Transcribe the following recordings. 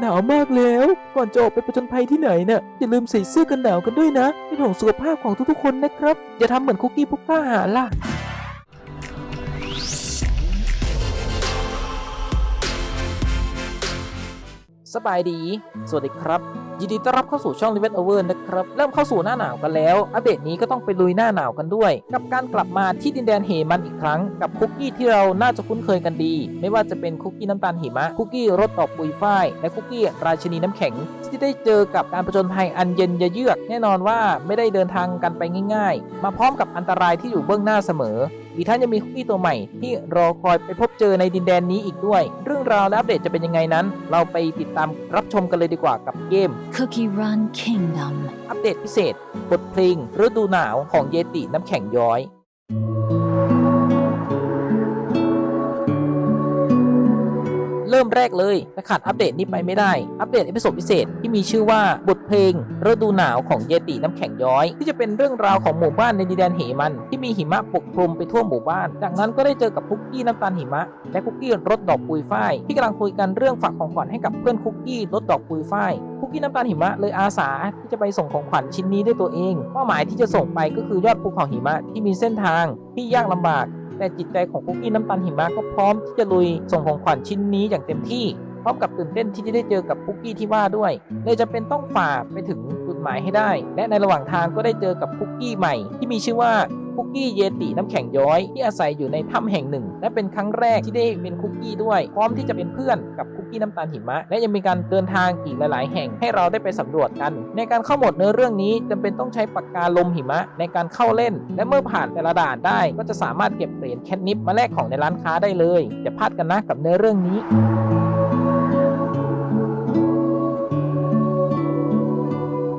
หนาวมากแล้ว ก่อนจะออกไปปะจนภัยที่ไหนน่ะอย่าลืมใส่เสื้อกันหนาวกันด้วยนะเป็นห่วงสุขภาพของทุกๆคนนะครับ อย่าทำเหมือนคุกกี้พวกก้าหาล่ะ สบายดี สวัสดีครับ ยินดีต้อนรับเข้าสู่ช่อง l i v e t Over นะครับ เริ่มเข้าสู่หน้าหนาวกันแล้ว อัปเดตนี้ก็ต้องไปลุยหน้าหนาวกันด้วย กับการกลับมาที่ดินแดนเหมันอีกครั้ง กับคุกกี้ที่เราน่าจะคุ้นเคยกันดี ไม่ว่าจะเป็นคุกกี้น้ำตาลหิมะ คุกกี้รสดอกปุยฝ้าย และคุกกี้ราชินีน้ำแข็ง ที่ได้เจอกับการผจญภัยอันเย็นยะเยือก แน่นอนว่าไม่ได้เดินทางกันไปง่าย ๆ มาพร้อมกับอันตรายที่อยู่เบื้องหน้าเสมอ อีกทั้งยังมีคุกกี้ตัวใหม่ ที่รอคอยไปพบเจอในดินแดนนี้อีกด้วย เรื่องราวและอัปเดตจะเป็นยังไงนั้น เราไปติดตามรับชมกันเลยดีกว่ากับเกม Cookie Run Kingdom. อัปเดตพิเศษ บทเพลงฤดูหนาวของเยติน้ำแข็งย้อย เริ่มแรกเลยและขาดอัปเดตนี้ไปไม่ได้ อัปเดตเอพิโซดพิเศษที่มีชื่อว่าบทเพลงฤดูหนาวของเยติน้ำแข็งย้อย ที่จะเป็นเรื่องราวของหมู่บ้านในดินแดนเหมัน ที่มีหิมะปกคลุมไปทั่วหมู่บ้าน จากนั้นก็ได้เจอกับคุกกี้น้ำตาลหิมะ และคุกกี้รสดอกปุยฝ้ายที่กำลังคุยกันเรื่องฝากของขวัญให้กับเพื่อนคุกกี้รสดอกปุยฝ้ายคุกกี้น้ำตาลหิมะเลยอาสาที่จะไปส่งของขวัญชิ้นนี้ด้วยตัวเองเป้าหมายที่จะส่งไปก็คือยอดภูเขาหิมะที่มีเส้นทางที่ยากลำบาก แต่จิตใจของคุกกี้น้ำตาลหิมะก็พร้อมที่จะลุยส่งของขวัญชิ้นนี้อย่างเต็มที่ พร้อมกับตื่นเต้นที่จะได้เจอกับคุกกี้ที่ว่าด้วย เลยจะเป็นต้องฝ่าไปถึงจุดหมายให้ได้ และในระหว่างทางก็ได้เจอกับคุกกี้ใหม่ ที่มีชื่อว่าคุกกี้เยติน้ำแข็งย้อยที่อาศัยอยู่ในถ้ำแห่งหนึ่ง และเป็นครั้งแรกที่ได้เป็นคุกกี้ด้วย พร้อมที่จะเป็นเพื่อนกับคุกกี้น้ำตาลหิมะ และยังมีการเดินทางอีกหลาย ๆ แห่งให้เราได้ไปสำรวจกัน ในการเข้าหมดเนื้อเรื่องนี้จำเป็นต้องใช้ปากกาลมหิมะ ในการเข้าเล่น และเมื่อผ่านแต่ละด่านได้ ก็จะสามารถเก็บเหรียญแคทนิปมาแลกของในร้านค้าได้เลยอย่าพลาดกันนะกับเนื้อเรื่องนี้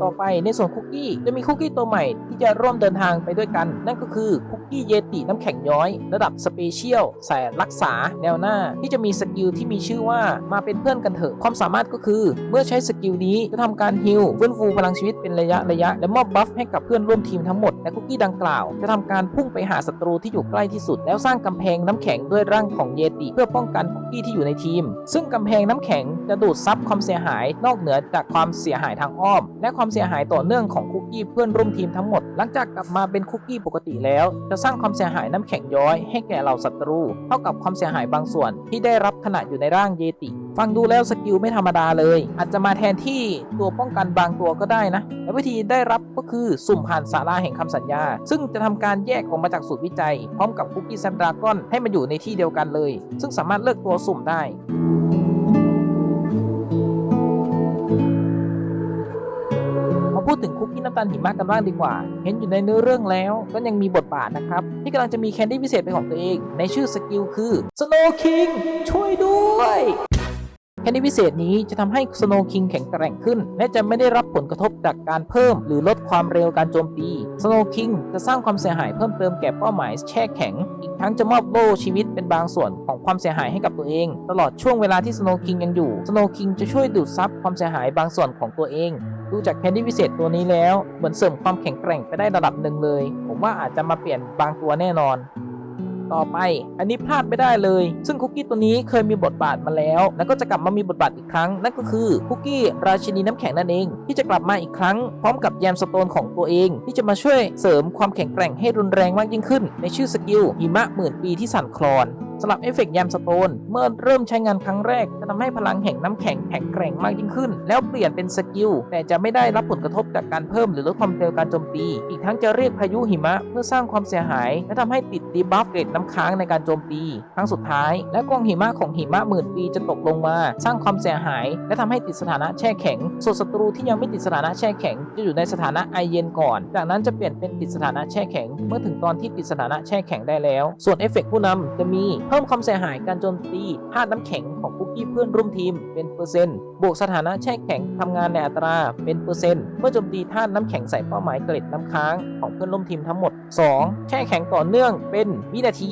ต่อไปในส่วนคุกกี้จะมีคุกกี้ตัวใหม่ที่จะร่วมเดินทางไปด้วยกัน นั่นก็คือคุกกี้เยติน้ำแข็งย้อย ระดับสเปเชียลสายรักษาแนวหน้า ที่จะมีสกิลที่มีชื่อว่ามาเป็นเพื่อนกันเถอะ ความสามารถก็คือ เมื่อใช้สกิลนี้จะทำการฮิลฟื้นฟูพลังชีวิตเป็นระยะระยะ และมอบบัฟให้กับเพื่อนร่วมทีมทั้งหมดและคุกกี้ดังกล่าว จะทำการพุ่งไปหาศัตรูที่อยู่ใกล้ที่สุด แล้วสร้างกำแพงน้ำแข็งด้วยร่างของเยติ เพื่อป้องกันคุกกี้ที่อยู่ในทีม ซึ่งกำแพงน้ำแข็งจะดูดซับความเสียหาย นอกเหนือจากความเสียหายทางอ้อม และความเสียหายต่อเนื่องของคุกกี้เพื่อนร่วมทีมทั้งหมด หลังจากกลับมาเป็นคุกกี้ปกติแล้ว จะสร้างความเสียหายน้ำแข็งย้อยให้แก่เหล่าศัตรู เท่ากับความเสียหายบางส่วนที่ได้รับขณะอยู่ในร่างเยติ ฟังดูแล้วสกิลไม่ธรรมดาเลย อาจจะมาแทนที่ตัวป้องกันบางตัวก็ได้นะและวิธีได้รับก็คือสุ่มผ่านศาลาแห่งคำสัญญา ซึ่งจะทำการแยกออกมาจากสูตรวิจัย พร้อมกับคุกกี้แซมดราก้อนให้มาอยู่ในที่เดียวกันเลย ซึ่งสามารถเลือกตัวสุ่มได้ พูดถึงคุกกี้น้ำตาลหิมะกันบ้างดีกว่า เห็นอยู่ในเนื้อเรื่องแล้ว ก็ยังมีบทบาทนะครับ ที่กำลังจะมีแคนดี้พิเศษเป็นของตัวเอง ในชื่อสกิลคือ Snow King ช่วยด้วยแคนดี้พิเศษนี้จะทำให้ Snow King แข็งแกร่งขึ้น และจะไม่ได้รับผลกระทบจากการเพิ่มหรือลดความเร็วการโจมตี Snow King จะสร้างความเสียหายเพิ่มเติมแก่เป้าหมายแช่แข็ง อีกทั้งจะมอบโล่ชีวิตเป็นบางส่วนของความเสียหายให้กับตัวเอง ตลอดช่วงเวลาที่ Snow King ยังอยู่ Snow King จะช่วยดูดซับความเสียหายบางส่วนของตัวเอง ดูจากแคนดี้พิเศษตัวนี้แล้ว เหมือนเสริมความแข็งแกร่งไปได้ระดับหนึ่งเลย ผมว่าอาจจะมาเปลี่ยนบางตัวแน่นอน ต่อไป อันนี้พลาดไม่ได้เลย ซึ่งคุกกี้ตัวนี้เคยมีบทบาทมาแล้ว แล้วก็จะกลับมามีบทบาทอีกครั้ง นั่นก็คือคุกกี้ราชินีน้ำแข็งนั่นเอง ที่จะกลับมาอีกครั้ง พร้อมกับแยมสโตนของตัวเอง ที่จะมาช่วยเสริมความแข็งแกร่งให้รุนแรงมากยิ่งขึ้น ในชื่อสกิลหิมะหมื่นปีที่สั่นคลอน สำหรับเอฟเฟกต์แยมสโตนเมื่อเริ่มใช้งานครั้งแรก จะทำให้พลังแห่งน้ำแข็งแข็งแกร่งมากยิ่งขึ้น แล้วเปลี่ยนเป็นสกิล แต่จะไม่ได้รับผลกระทบจากการเพิ่มหรือลดความเร็วการโจมตี อีกทั้งจะเรียกพายุหิมะเพื่อสร้างความเสียหาย และทำให้ติดดีบัฟเกรดน้ำค้างในการโจมตี ครั้งสุดท้าย และกองหิมะของหิมะหมื่นปีจะตกลงมา สร้างความเสียหาย และทำให้ติดสถานะแช่แข็งส่วนศัตรูที่ยังไม่ติดสถานะแช่แข็ง จะอยู่ในสถานะไอเย็นก่อน จากนั้นจะเปลี่ยนเป็นติดสถานะแช่แข็ง เมื่อถึงตอนที่ติดสถานะแช่แข็งได้แล้ว ส่วนเอฟเฟกต์ผู้นำจะมีเพิ่มความเสียหายการโจมตีธาตุน้ำแข็งของคุกกี้เพื่อนร่วมทีมเป็นเปอร์เซ็นต์บวกสถานะแช่แข็งทำงานในอัตราเป็นเปอร์เซ็นต์เมื่อโจมตีธาตุน้ำแข็งใส่เป้าหมายเกล็ดน้ำค้างของเพื่อนร่วมทีมทั้งหมด 2. แช่แข็งต่อเนื่องเป็นวินาที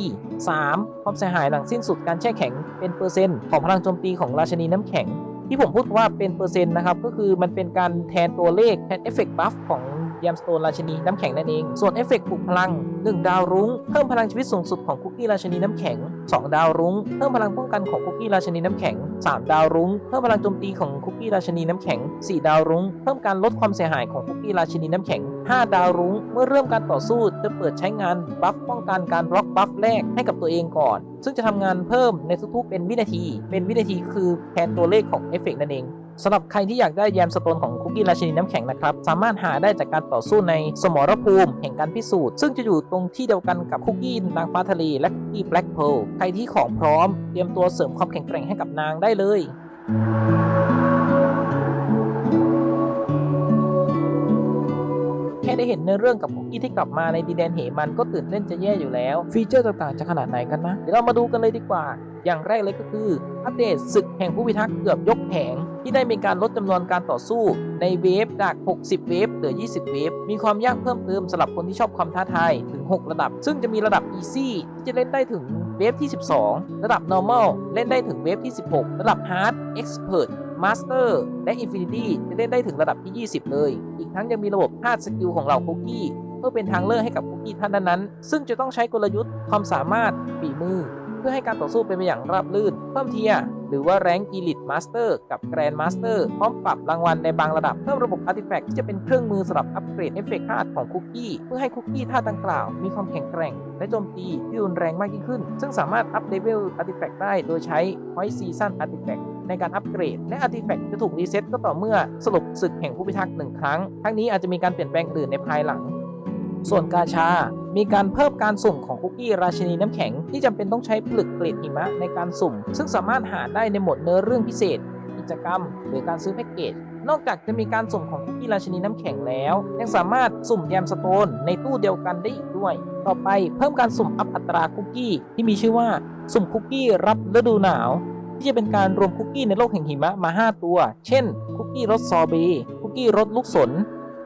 3. ความเสียหายหลังสิ้นสุดการแช่แข็งเป็นเปอร์เซ็นต์ของพลังโจมตีของราชนีน้ำแข็งที่ผมพูดว่าเป็นเปอร์เซ็นต์นะครับ ก็คือมันเป็นการแทนตัวเลขแทนเอฟเฟกต์บัฟของ ยามสโตนราชินีน้ำแข็งนั่นเอง ส่วนเอฟเฟกต์ปลุกพลัง 1 ดาวรุ้ง เพิ่มพลังชีวิตสูงสุดของคุกกี้ราชินีน้ำแข็ง 2 ดาวรุ้ง เพิ่มพลังป้องกันของคุกกี้ราชินีน้ำแข็ง 3 ดาวรุ้ง เพิ่มพลังโจมตีของคุกกี้ราชินีน้ำแข็ง 4 ดาวรุ้ง เพิ่มการลดความเสียหายของคุกกี้ราชินีน้ำแข็ง 5 ดาวรุ้ง เมื่อเริ่มการต่อสู้จะเปิดใช้งานบัฟป้องกันการบล็อกบัฟแรกให้กับตัวเองก่อน ซึ่งจะทำงานเพิ่มในทุกๆเป็นวินาที เป็นวินาทีคือแทนตัวเลขของเอฟเฟกต์นั่นเอง สำหรับใครที่อยากได้แยมสโตนของคุกกี้ราชินีน้ำแข็งนะครับ สามารถหาได้จากการต่อสู้ในสมรภูมิแห่งการพิสูจน์ ซึ่งจะอยู่ตรงที่เดียวกันกับคุกกี้นางฟ้าทะเลและคุกกี้แบล็กเพลใครที่ของพร้อม เตรียมตัวเสริมความแข็งแกร่งให้กับนางได้เลยแค่ได้เห็นในอเรื่องกับคุกกี้ที่กลับมาในดินแดนเหมันก็ตื่นเต้นจะแย่อยู่แล้ว ฟีเจอร์ต่างๆจะขนาดไหนกันนะ เดี๋ยวเรามาดูกันเลยดีกว่า อย่างแรกเลยก็คือ อัปเดตศึกแห่งผู้พิทักษ์เกือบยกแผง ที่ได้มีการลดจำนวนการต่อสู้ในเวฟจาก 60 เวฟเหลือ 20 เวฟ มีความยากเพิ่มเติมสำหรับคนที่ชอบความท้าทายถึง 6 ระดับ ซึ่งจะมีระดับ Easy ที่จะเล่นได้ถึงเวฟที่ 12 ระดับ Normal เล่นได้ถึงเวฟที่ 16 ระดับ Hard Expert Master และ Infinity จะเล่นได้ถึงระดับที่ 20 เลย อีกทั้งยังมีระบบธาตุสกิลของเหล่าคุกกี้เพื่อเป็นทางเลือกให้กับคุกกี้ท่านนั้นๆ ซึ่งจะต้องใช้กลยุทธ์ความสามารถฝีมือ พื่อให้การต่อสู้เป็นไปอย่างราบรื่น เพิ่มเทียหรือว่าแรง Elite Master กับ Grand Master พร้อมปรับรางวัลในบางระดับ เพิ่มระบบ Artifact ที่จะเป็นเครื่องมือสำหรับอัปเกรดเอฟเฟกต์ธาตุของคุกกี้ เพื่อให้คุกกี้ธาตุดังกล่าว มีความแข็งแกร่ง และโจมตีที่รุนแรงมากยิ่งขึ้น ซึ่งสามารถอัพเลเวล Artifact ได้โดยใช้ Point Season Artifact ในการอัปเกรด และ Artifact จะถูกรีเซ็ตก็ต่อเมื่อสรุปศึกแห่งผู้พิทักษ์หนึ่งครั้ง ทั้งนี้อาจจะมีการเปลี่ยนแปลงอื่นในภายหลัง ส่วนกาชา มีการเพิ่มการสุ่มของคุกกี้ราชินีน้ำแข็ง ที่จำเป็นต้องใช้ผลึกเกล็ดหิมะในการสุ่ม ซึ่งสามารถหาได้ในหมดเนื้อเรื่องพิเศษ กิจกรรม หรือการซื้อแพ็กเกจนอกจากจะมีการสุ่มของคุกกี้ราชินีน้ำแข็งแล้ว ยังสามารถสุ่มแยมสโตนในตู้เดียวกันได้อีกด้วย ต่อไปเพิ่มการสุ่มอัพอัตราคุกกี้ที่มีชื่อว่าสุ่มคุกกี้รับฤดูหนาว ที่จะเป็นการรวมคุกกี้ในโลกแห่งหิมะมา 5 ตัว เช่น คุกกี้รสซอเบคุกกี้รสลูกสน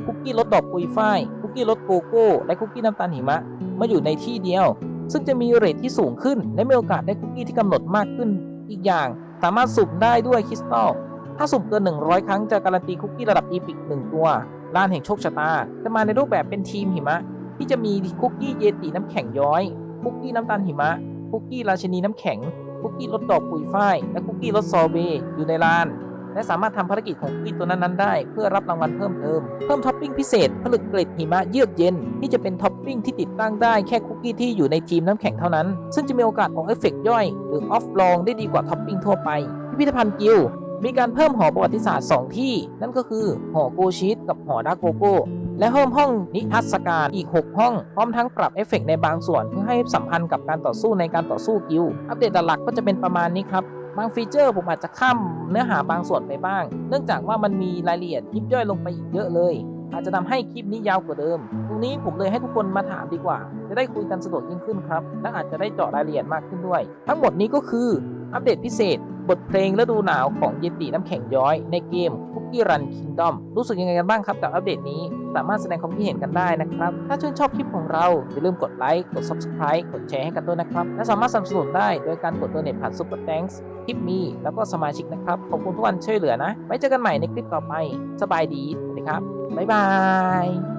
คุกกี้รสดอกปุยฝ้ายคุกกี้รสโกโก้และคุกกี้น้ำตาลหิมะมาอยู่ในที่เดียว ซึ่งจะมีเรทที่สูงขึ้น และมีโอกาสได้คุกกี้ที่กำหนดมากขึ้นอีกอย่าง สามารถสุ่มได้ด้วยคริสตัลถ้าสุ่มเกิน 100 ครั้งจะการันตีคุกกี้ระดับอีพิก1ตัวล้านแห่งโชคชะตา จะมาในรูปแบบเป็นทีมหิมะ ที่จะมีคุกกี้เยติน้ำแข็งย้อยคุกกี้น้ำตาลหิมะคุกกี้ราชินีน้ำแข็งคุกกี้รสดอกปุยฝ้ายและคุกกี้รสซอเบย์อยู่ในร้าน และสามารถทำภารกิจของคุกกี้ตัวนั้นๆได้ เพื่อรับรางวัลเพิ่มเติม เพิ่มท็อปปิ้งพิเศษผลึกเกล็ดหิมะเยือกเย็น ที่จะเป็นท็อปปิ้งที่ติดตั้งได้แค่คุกกี้ที่อยู่ในทีมน้ำแข็งเท่านั้น ซึ่งจะมีโอกาสของเอฟเฟกต์ย่อย หรือออฟลองได้ดีกว่าท็อปปิ้งทั่วไป พิพิธภัณฑ์กิลมีการเพิ่มหอประวัติศาสตร์ 2 ที่ นั่นก็คือ หอโกชิตกับหอดาโกโก้และเพิ่มห้องนิทรรศการอีก 6 ห้อง พร้อมทั้งปรับเอฟเฟกต์ในบางส่วนเพื่อให้สัมพันธ์กับการต่อสู้ในการต่อสู้กิลอัปเดตหลักก็จะเป็นประมาณนี้ครับ บางฟีเจอร์ผมอาจจะข้ามเนื้อหาบางส่วนไปบ้าง เนื่องจากว่ามันมีรายละเอียดยิบย่อยลงไปอีกเยอะเลย อาจจะทำให้คลิปนี้ยาวกว่าเดิม ตรงนี้ผมเลยให้ทุกคนมาถามดีกว่า จะได้คุยกันสะดวกยิ่งขึ้นครับ และอาจจะได้เจาะรายละเอียดมากขึ้นด้วย ทั้งหมดนี้ก็คืออัปเดตพิเศษ บทเพลงฤดูหนาวของเยติน้ำแข็งย้อยในเกม Cookie Run Kingdom รู้สึกยังไงกันบ้างครับกับอัปเดตนี้ สามารถแสดงความคิดเห็นกันได้นะครับ ถ้าชื่นชอบคลิปของเรา อย่าลืมกดไลค์กด Subscribe กดแชร์ให้กันด้วยนะครับ และสามารถสนับสนุนได้โดยการกดตัวเน็ตผ่าน Super Thanks คลิปมีแล้วก็สมาชิกนะครับ ขอบคุณทุกวันช่วยเหลือนะ ไว้เจอกันใหม่ในคลิปต่อไป สบายดีสวัสดีครับบ๊ายบาย